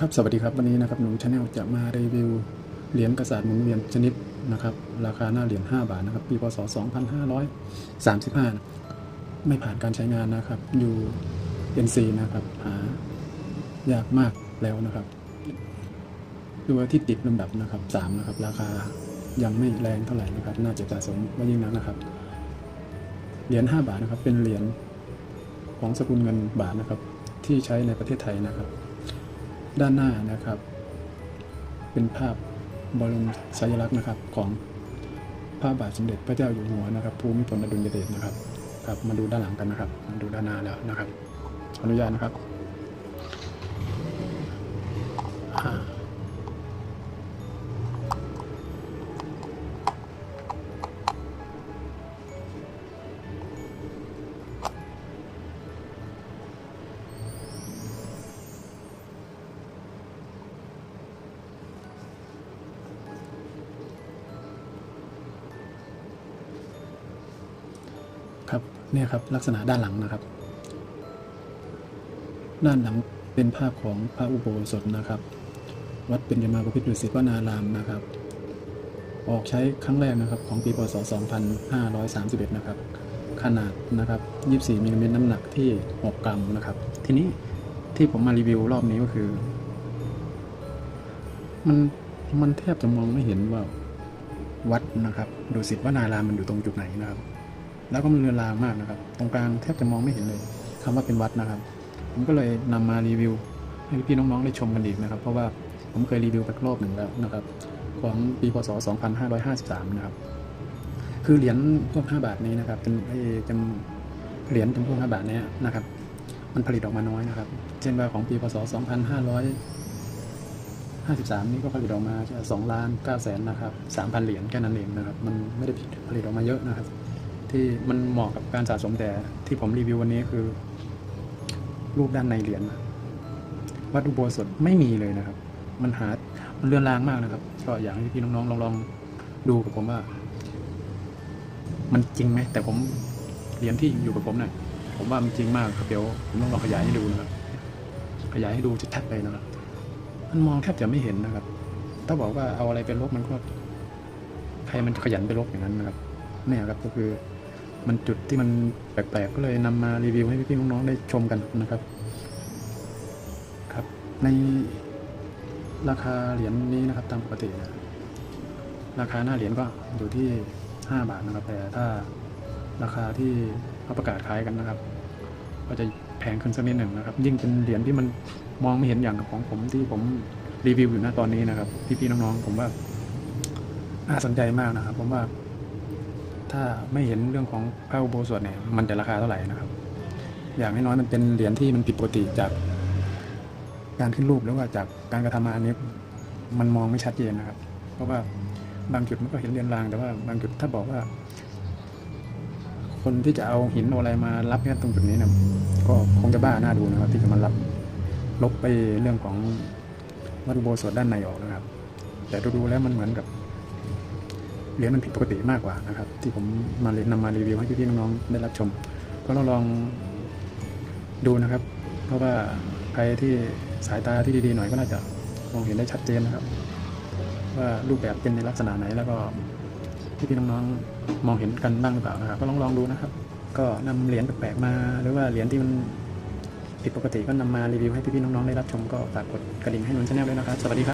ครับสวัสดีครับวันนี้นะครับหนูชาแนลจะมารีวิวเหรียญกระสาดหมุนเวียนชนิดนะครับราคาหน้าเหรียญ5บาทนะครับปีพศ 2535 ไม่ผ่านการใช้งานนะครับอยู่ NC นะครับหายากมากแล้วนะครับดูว่าที่ติดลำดับนะครับ3นะครับราคายังไม่แรงเท่าไหร่นะครับ น่าจะสะสมไว่ายิ่งนักนะครับเหรียญ5บาทนะครับเป็นเหรียญของสกุลเงินบาทนะครับที่ใช้ในประเทศไทยนะครับ ด้านหน้านะครับ เป็นภาพบรมสัญลักษณ์นะครับของพระบาทสมเด็จพระเจ้าอยู่หัวนะครับภูมิพลอดุลยเดชนะครับครับ มาดูด้านหลังกันนะครับ มาดูด้านหน้าแล้วนะครับ ขออนุญาตนะครับ ครับเนี่ยครับลักษณะด้านหลังนะครับ ด้านหลังเป็นภาพของพระอุโบสถนะครับ วัดเบญจมาบพิตรดุสิตวนารามนะครับ ออกใช้ครั้งแรกนะครับของปีพศ 2531 นะครับ ขนาดนะครับ 24มิลลิเมตรน้ำหนักที่ 6 กรัมนะครับ ทีนี้ที่ผมมารีวิวรอบนี้ก็คือ มันมันแทบจะมองไม่เห็นว่าวัดนะครับดุสิตวนารามมันอยู่ตรงจุดไหนนะครับ แล้วก็มันเรือนรางมากนะครับ ตรงกลางแทบจะมองไม่เห็นเลยคำว่าเป็นวัดนะครับ ผมก็เลยนำมารีวิว ให้พี่น้องๆได้ชมกันอีกนะครับ เพราะว่าผมเคยรีวิวไปรอบหนึ่งแล้วนะครับ ของปีพศ 2553 นะครับ คือเหรียญพวก 5 บาทนี้นะครับเป็นไอ้จำเหรียญจำพวก 5 บาทนี้นะครับ มันผลิตออกมาน้อยนะครับ เช่นว่าของปีพศ 2553 นี่ก็ผลิตออกมา2ล้าน9แสนนะครับ3,000 เหรียญแค่นั้นเองนะครับ มันไม่ได้ผลิตออกมาเยอะนะครับ ที่มันเหมาะกับการสะสมแต่ที่ผมรีวิววันนี้คือ รูปด้านในเหรียญวัดอุโบสถไม่มีเลยนะครับ มันหา มันเลือนลางมากนะครับ ก็อยากให้พี่น้องๆลองลองดูกับผมว่า มันจริงไหม แต่ผมเหรียญที่อยู่กับผมเนี่ยผมว่ามันจริงมากครับเดี๋ยวผมต้องลองขยายให้ดูนะครับ ขยายให้ดูชัดๆเลยนะครับมันมองแทบจะไม่เห็นนะครับ ถ้าบอกว่าเอาอะไรเป็นลบมันก็ใครมันขยันไปลบอย่างนั้นนะครับเนี่ยครับก็คือ มันจุดที่มันแปลกๆก็เลยนำมารีวิวให้พี่ๆน้องๆได้ชมกันนะครับ ครับ ในราคาเหรียญนี้นะครับตามปกตินะราคาหน้าเหรียญก็อยู่ที่ 5 บาทนะครับ แต่ถ้าราคาที่เขาประกาศขายกันนะครับ ก็จะแพงขึ้นสักนิดหนึ่งนะครับ ยิ่งเป็นเหรียญที่มันมองไม่เห็นอย่างของผมที่ผมรีวิวอยู่ณตอนนี้นะครับ พี่ๆน้องๆผมว่าน่าสนใจมากนะครับ ผมว่า ถ้าไม่เห็นเรื่องของพระอุโบสถเนี่ยมันจะราคาเท่าไหร่นะครับ อย่างน้อยๆมันเป็นเหรียญที่มันผิดปกติจาก การขึ้นรูปหรือว่าจากการกระทำมาอันนี้มันมองไม่ชัดเจนนะครับ เพราะว่าบางจุดมันก็เห็นเรียนรางแต่ว่าบางจุดถ้าบอกว่า คนที่จะเอาหินเอาอะไรมารับแค่ตรงจุดนี้นี่ยก็คงจะบ้าหน้าดูนะครับ ที่จะมารับลบไปเรื่องของวัดอุโบสถด้านในออกนะครับ แต่ดูๆแล้วมันเหมือนกับ เหรียญมันผิดปกติมากกว่านะครับ ที่ผมมาเรียนนำมารีวิวให้พี่ๆน้องๆได้รับชม ก็ลองลองดูนะครับ เพราะว่าใครที่สายตาที่ดีๆหน่อยก็น่าจะมองเห็นได้ชัดเจนนะครับ ว่ารูปแบบเป็นในลักษณะไหนแล้วก็พี่ๆน้องๆมองเห็นกันบ้างหรือเปล่านะครับ ก็ลองลองดูนะครับ ก็นำเหรียญแปลกๆมา หรือว่าเหรียญที่มันผิดปกติก็นำมารีวิวให้พี่ๆน้องๆได้รับชมก็ฝากกดกระดิ่งให้นนชาแนลด้วยนะครับ สวัสดีครับ